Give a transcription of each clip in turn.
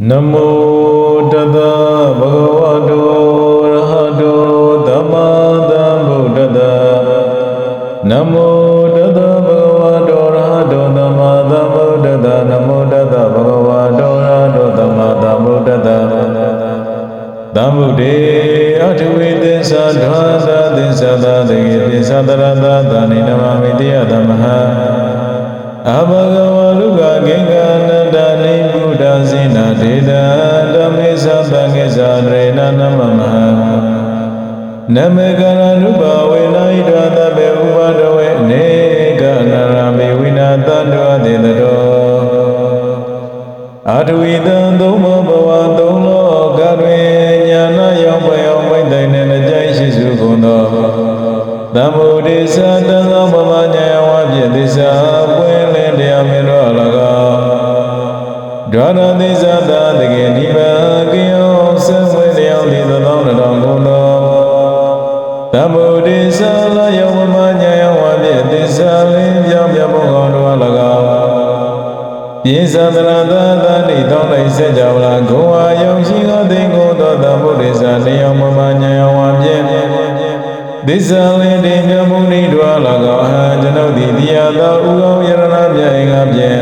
နမော မမဟနမေကရနုဘဝေနဣဒသဗ္ဗေဥပဒဝေနေကနရမေဝိနာတန္တောတေတတောအထဝီတံသုံးဘဘဝသုံးလောကတွင်ညာနာရောက်ပယောမိတ်တိုင်နှင့်ကြိုက်ရှိစုကုန်သောသမ္ဗုဒိသတံသောပမညာယဝဖြင့်သစ္စာပွင့်လင်းတရားမြင်တော်၎င်းဒွါရသစ္စာသာတကယ်နိ သမ္ဗုဒိသလာယောပမညာယဝဖြင့်သစ္စာလင်းပြောင်းပြပုံကောင်းတော်၎င်းပြေသန္တရသာသာတိတောင်းလိုက်ဆက်ကြဝလာဂုံဝါယုံရှိသောသိင်္ဂုံသောသမ္ဗုဒိသနေယောပမညာယဝဖြင့်သစ္စာလင်းတင်မြတ်မှုနိဒွါ၎င်းအဟံကျွန်ုပ်သည်တရားသောဥကောင်းယရဏမြတ်အင်္ဂါဖြင့်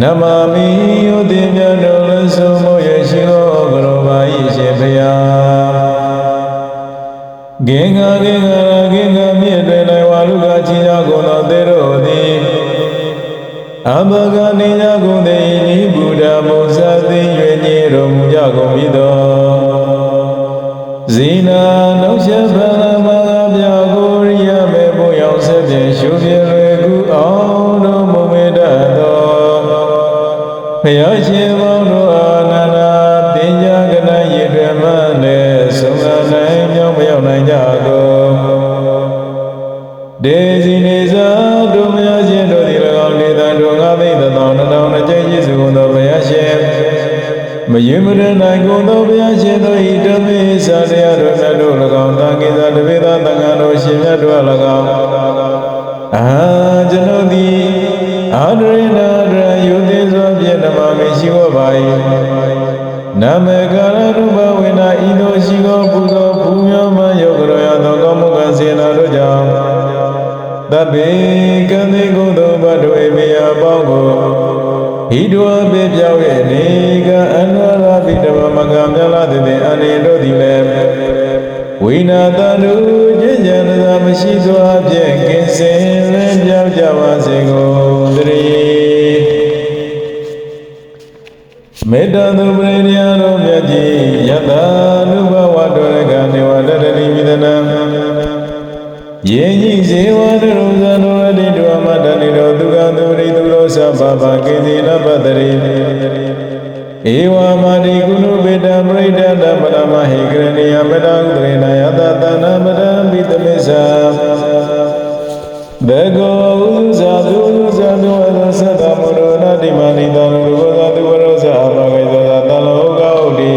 နမမိယုတိမြတ်တော်လည်းဆုံးမရရှိသောကရောပါ၏ရှင်ဖျား ဂင်္ဂဂင်္ဂရာဂင်္ဂမြင့်တွင်၌ဝါလူကချီရောက်ကုန်သောသေတို့သည်အဘဂနိညာကုန်သည်နိဗုဒ္ဓမုဇာသိ၍ညေတော်မူကြကုန်ပြီသောဇိနာနှုတ်ဆက်ဖလမဂပြကို မယွမရနိုင်ကုန်သောဘုရားရှင်တို့ဤဓမ္မေသာတရားတို့မြတ်တို့၎င်းတာကိသာတပိသသံဃာတို့ရှင်မြတ်တို့၎င်းအာကျွန်ုပ်သည်အာဒရိနာဒရယုတိစွာဖြင့်ဓမ္မမေရှိဝပါ၏နမေကာရရူပဝေနာဤသို့ရှိသောပူဇော်ပူမြောမယောဂရောယသောကောင်းမှုကစေနာတို့ကြောင့်တပိကံတိကုသိုလ်ဘတ်တွေမေယပေါင်းကို ဤတို့အပိပြောင်းရဲ့နေကအနဝရပိတဝမကမြလာတဲ့အနေတို့သည်လည်းဝိနာတနုကျင့်ကြံသာမရှိသောအဖြင့်ကင်းစင်လင်းပြောင်းကြပါစေကုန်သတည်းမေတ္တာသူ ဇာသူဥဇာသူအသောသတ္တမုရောနတိမနိတံလူဘောဇာသူဝရောဇာအဘဂိသောဇာတလောကဥတိ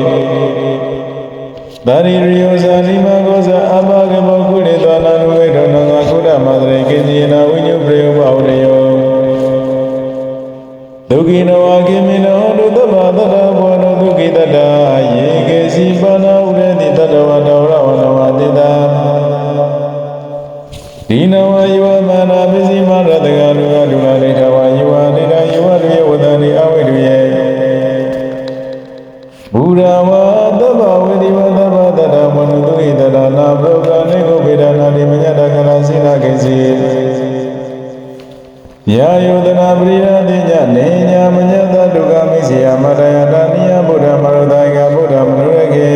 ဒါရိရိယောဇာနိမကောဇာအဘဂမောကုလေသောနာနုဝေဒောနငါခုဒမသရေကိညေနာဝိညုပရိယောပဝရယောဒုက္ခိနဝကိမိနောဒုသဗ္ဗတတဘော ရဝသဗ္ဗဝေဒီဝသဗ္ဗတတမနုတုဣတရနာဘုဂာနေကိုဗေဒနာတိမညတကရစိနာကေစီယာယုဒနာပရိယတိညနေညာမညတဒုက္ခမိစီယမတယတာနိယဗုဒ္ဓမရုဒိကဗုဒ္ဓမနုရကေ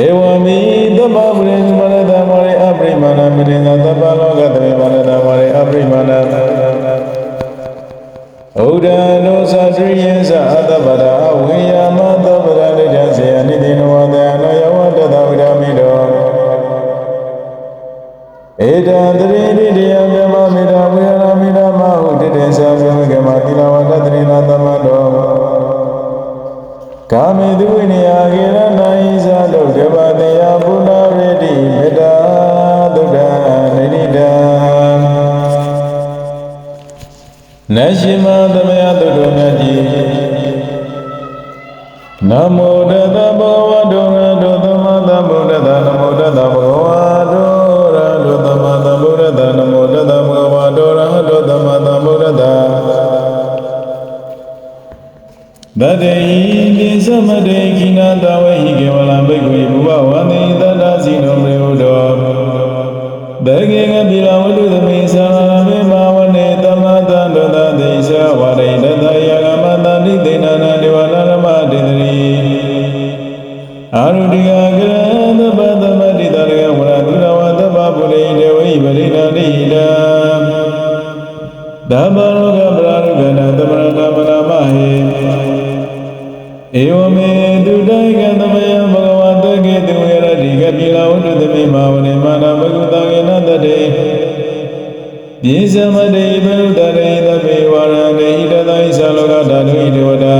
ဧဝမိသမ္မာပရိသမရတမောရိအပရိမာဏမိရိသသဗ္ဗလောကတမေမာနတမောရိအပရိမာဏ ဥဒ္ဒနောသသရိယသအတ္တပဒဝေယမသဗ္ဗရ ဘဂဝတောရတောသမသမ္ဗုဒ္ဓတနမောတတဘဂဝတောရတောသမသမ္ဗုဒ္ဓတတတေဟိတိသမတေခိနာတ ဓမ္မရောဂပရာရုကနာသမရဏမနာမဟေဧဝမေတုတ္တကသမယဘဂဝတကေတုယရတိကပိလဝတ္တုသမိမာဝနေမာနဘဂုတကေနတတေပြေသမတေဘုဒ္ဓရေသဗ္ဗေဝရဏေဣတသိသလောကဓာတုဣဒေဝတံ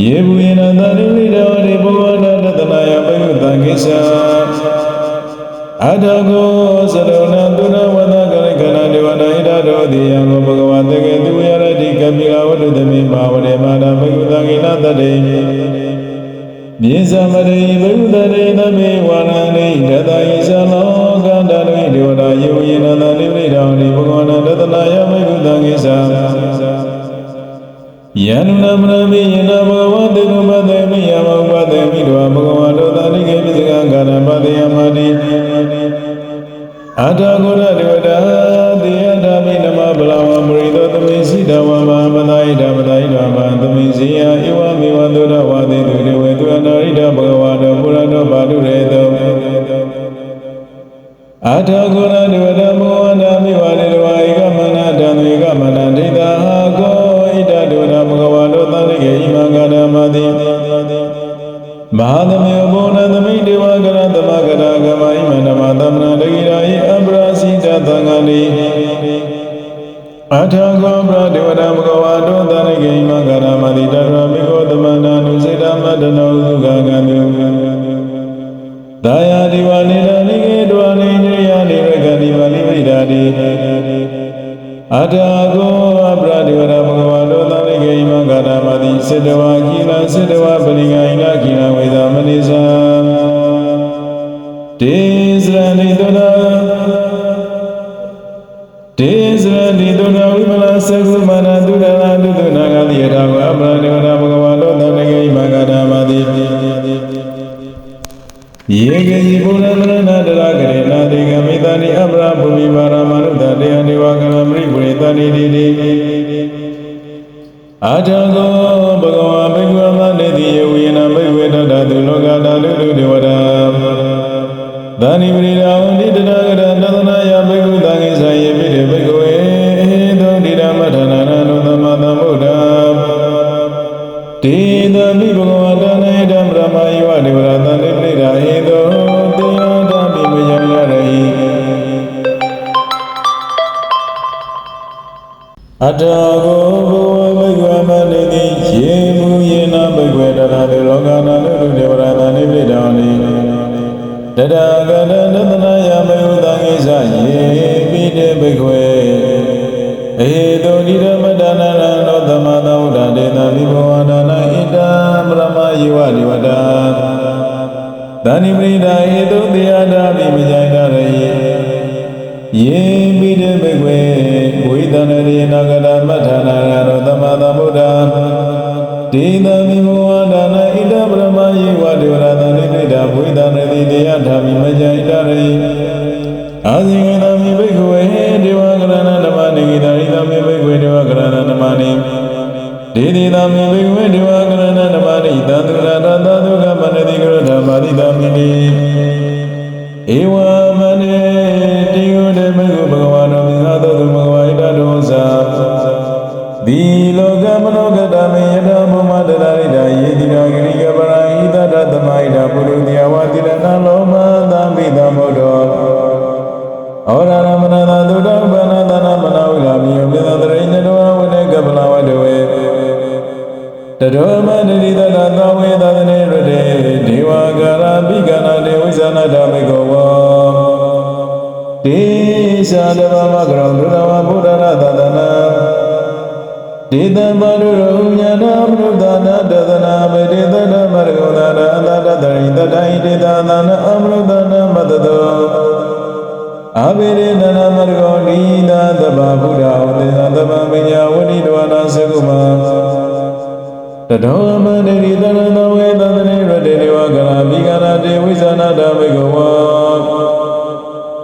ယေဘူယေနသတိဝိဒေဝတိဘဝနာတတနာယဘဂုတကိစ္ဆာအတကောသရုဏ တောတိယံဘဂဝတကေတုယရတိကပိလဝတ္တုသမိမာဝနေမာနဘဂုတကေနတတေမြေသမရိဘုဒ္ဓရေသမေဝရဏိတတယသလောကန္တရိဒေဝတာယေဝယေနသတိဝိဒေဝတိဘဂဝနာတတနာယမေကုတံကိသယန္နမရမိယနာဘဂဝတေနမတေမိယမဥပတေမိတောဘဂဝါတောတတိကေပိစကံကာရပတေယမတိအထာဂုဏဒေဝတာ ဝမမသာဣဓမ္မသာဣဓမ္မသမိစီယဧဝမေဝသုဒဝါတိတုဒေဝေသူအနာရိတဘဂဝါတောပုရတောပါတုရေတောအထာဂုဏဒေဝတာမော အထာဂောအပရဒေဝတာဘဂဝါတောသတိကေဣမံကာရမတိစေတဝါကိလစေတဝါပရိငို တိတိအာထံကောဘဂဝါဘိက္ခဝမနေတိယဝိယနာဘိက္ခဝေတတတုလောကတာလူလူဒေဝတာသာနိပရိရာဝတိတနာက အထာကိုဘဝဘိက္ခဝမနေတိယေမူယေနဘိက္ခဝေတရတေလောကနာနုဒေဝရတန်တိပိရာဟိတတကရဏတနာယမေဥတံကိသယေပိတေဘိက္ခဝေအေတောဒီရမတနာရနောသမသဝုဒ္ဓတေတမိဘဝဒါနဣတံပရမယေဝဒီဝတံသန္တိပရိဒာဟေတုတေယတာမိမဇိုင်တရေ ယေပိတေဘိက္ခဝေဝိသနရေနဂရမထနာရနောသမသဗုဒ္ဓတေတမိဘဝဒါနဣတံပရမယေဝဒီဝရသန္တိပရိဒာဝိသနရေတေယတာမိမဇိုင်တရေ တရောမတတိတတသဝေသဒနေရတေဒေဝကာရပိကနာတေဝိဇာနာတမေကောဝတေသာတဗမကရောဒုရဝဗုဒ္ဓရသတနာဒေတမရုရုညာနာမနုဿာနာတသနာမတေတတမရဂုဏနာအတတတရိတတိုင်ဒေတာနာနအမနုဿာနာမတတောအဘိရေနနာမရဂောနိသာသဗ္ဗဗုဒ္ဓဝတေသသဗ္ဗမညာဝဏိတဝနာသကုမ တတောမတေရိတနတဝေသတနေရတေဝကလာမိဂနာတေဝိဇာနာတမေကဝါ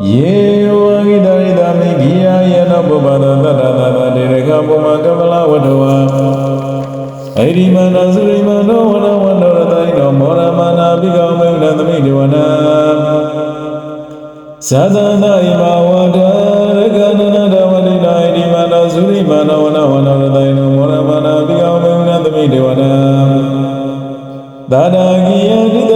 ယေဝဂိတရိတမိဂိယယေနပုပ္ပဒသတ္တသတ္တတေရခပုမကမလဝတ္တဝါအိရိမန္တသုရိမန္တောဝနဝန္တောရတိုင်နောမောရမနာပိကောမေဥဒသမိတေဝနာသဒ္ဒနာဣမဝန္တရကနနတဝတိနာဣရိမန္တောသုရိမန္တောဝနဝန္တောရတို သာဒာ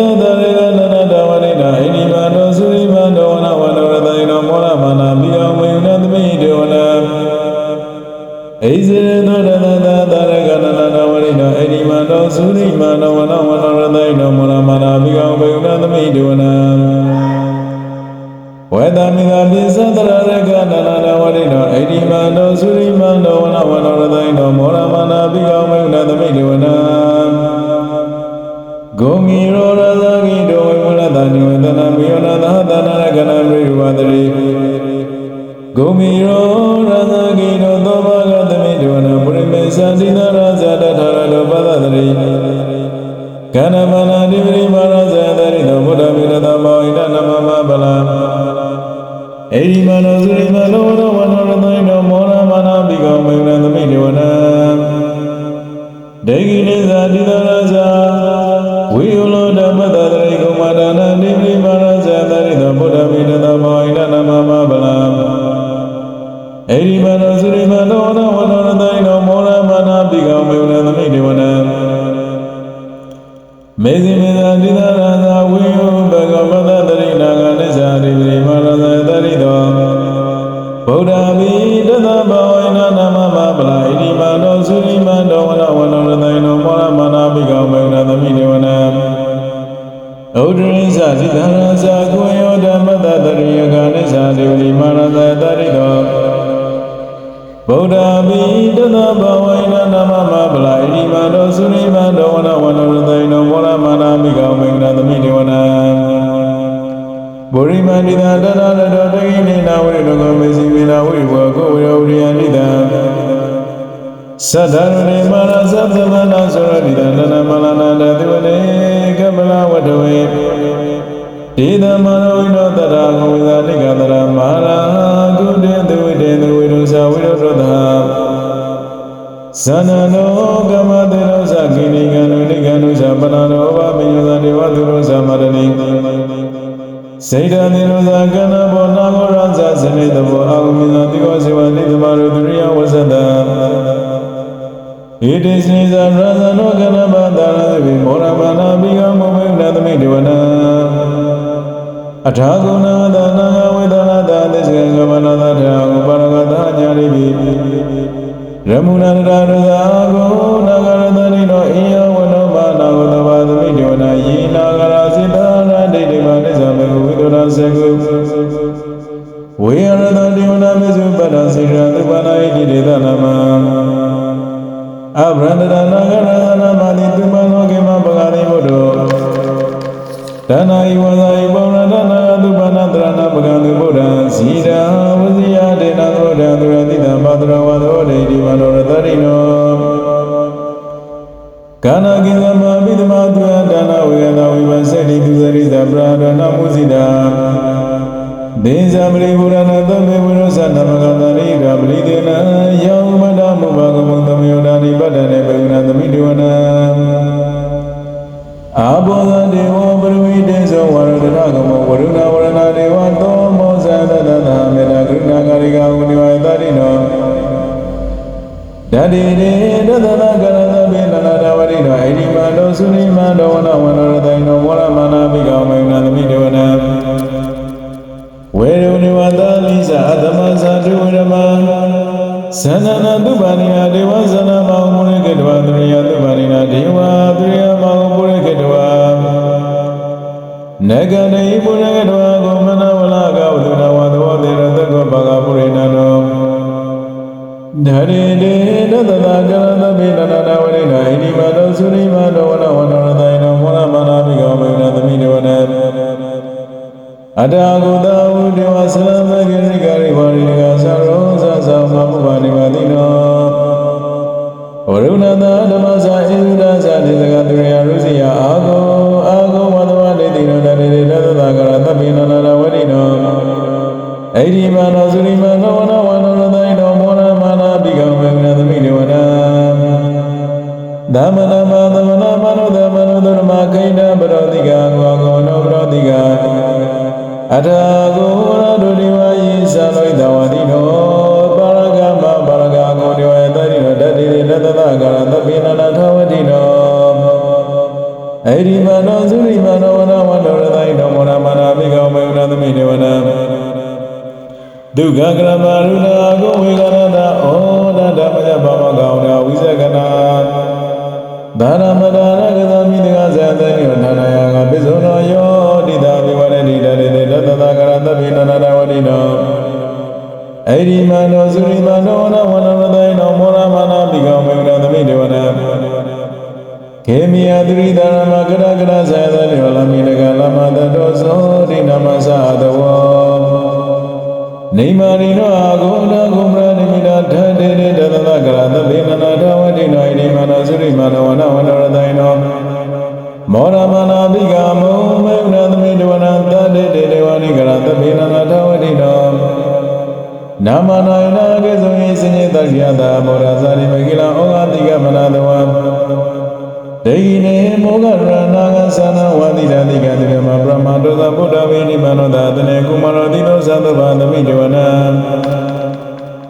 ဂုံမီရောရသဂိတောသောဘာဂသမိတေဝနာပုရိမေသန္တိနာရဇာတထာရတောပသတရိကဏမ မေ သတ္တရေမရသဗ္ဗမနာသောရတိတနနမလနာတတိဝနေကမလဝတ္တဝေဒေသမနောဝိနောတရာဂဝိဇာတိကတရာမဟာရာကုတေသူဝိတေသူဝိရုဇာဝိရောဒသာသနနောကမတေရောဇကိနိကံနုနိကံနုဇပနာနောဘမိညဇဒေဝသူရောဇမရဏိစေတသေရောဇကနဘောနာမောရဇဇနေတဘောအာဂမိဇတိကောဇေဝနိသမရုဒရိယဝဇတံ ဣတိစေဇာရဇနောကနမတာရသေမောရမနာမိကမောမေနသမိဒေဝနာအထာဂုဏသနာဝေဒနာတသစ္စကမနသထာဥပါရဂတညာရိပိရမုဏရရဇာဂုနာဂရတရိနောအိယဝနောဘာနာဂုတဘာသမိဒေဝနာယေနာဂရစိတနာဒိဋ္ဌိမနိစ္စမေဝိဒရာစေကုဝေရတဒေဝနာမေစုပတ္တစေရသုပနာဣတိဒေသနာမ အဗရန္တရနာဂရသနာမတိတုမနောကေမပဂာရိဘုဒ္ဓဒနာဤဝဇာဤပောရဒနာသုပနာတရဏပကံသူဗုဒ္ဓံဇီရာဝဇိယဒေနသုဒ္ဓံသူရတိတံပါတရဝသောဒေဒီမနောရတရိနောကာနာကိသမပိသမသူယဒါနဝေယနာဝိဝစေတိသူဇရိတပရာဒနာမုဇိတာဒေဇမရိဘုရဏသမေဝိရောဇနမကတရိရာပလိတေန နိပတ္တနေဘေဝနာသမိတေဝနာအာဘောဇဒေဝပရဝိတေ နဂတိပုရကတောကောမနဝလာကဝလူနဝသောသေရသကောဘာဂပုရိဏနောဓရေတေနတသာကရသမေနနာဝရိဏဣတိမတောသုရိမတောဝနဝနရတေနမောရမနာမိကောမေနသမိနဝနအတဂုတဝုဒေဝသရမဂရိကရိဝရိကသရောသသမမုဘာနိဝတိနောဝရုဏသာဓမ္မစာဣန္ဒြာစာတိသကသူရယရုစီယအာကော ဣတိမနောသုရိမနောဝနဝနောရသိနောမောရမနာပိကံဝေနသမိဒေဝနာသမဏမသမဏမနောသမဏဓမ္မခိဏပရောတိကံဝါကောနောပရောတိကံအထာကိုရဒုတိဝါယေသလောဣတဝတိနောပါရဂမပါရဂကိုဒီဝေတတိနောတတိရတတကရ ဒုက္ခကရမရုဏာကိုဝေကရဏဩဒဓမ္မယဘာမကောင်းနာဝိဇကနာဒါရမဒါရကသမိတကဇာသေနိနာနာယကပိစုံနောယောတိတာမိဝရဏိတတေတေတတသကရသဗ္ဗေနနာရဝတိနောဣရိမနောသုရိမနောဝနဝနရသိနောမောရမနာပိကောမေဝနသမိဒေဝနာခေမိယသရိတရမကရကရဇာသေနိဝလမိတကလမတတောသောတိနမသသဝော နေမာရိနောအာဂုဏဂုမရနိမိတာထတေတေတသသကရသဗ္ဗေနနာထဝတိနောဣရိမနောသုရိမနောဝနဝနရသိနောမောရမနာပိကမုံမေဝနသမိဒေဝနာတတေတေဒေဝနိကရသဗ္ဗေနနာထဝတိနောနာမနာယနာကေဇုံယေစဉ္ညတက္ခယတာမောရဇာရိမကိလဩဃတိကမနာတဝံဒေဂိနေမောဂရဏာကသနာဝတိတတိကတိရမပရမတောသဗုဒ္ဓဝိနိမနောသာတနေကုမရောတိသောသတ္တဗာသမိဒေဝနာ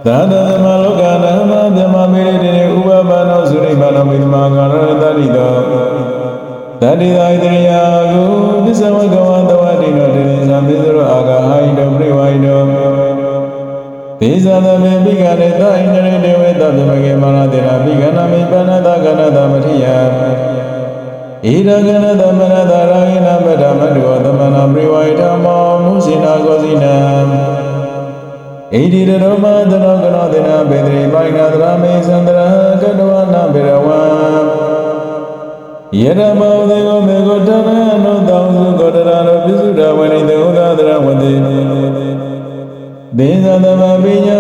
သာသသမလောကနာမမြမမေရိတေဥပပနောသုရိမနောမိသမကာရတတိတောတတိသာဣတရိယာကုသစ္စဝကဝတဝတိနောတေသံပိသရောအာဂဟိတောပြိဝိတောဒေဇာသမေပိကရေသဣန္ဒရေတေဝေတပြမကေမရတေနာပိကနာမိပဏတကနတမထိယဣရကနသမနတရာဟိနမတမတုဝသမနာပြိဝိဓမ္မောမုစိနာကောစိနံ ဣတိရရောမသနောကနောတေနဘေဒရိပိုင်နာသရမေသန္တရကတဝနာဘေရဝံယရမောဒေဝမေကိုတရနောတောင်စုကောတရာလောပိစုရဝဏိတေဥဒသရဝတိဒေသသမပိညာ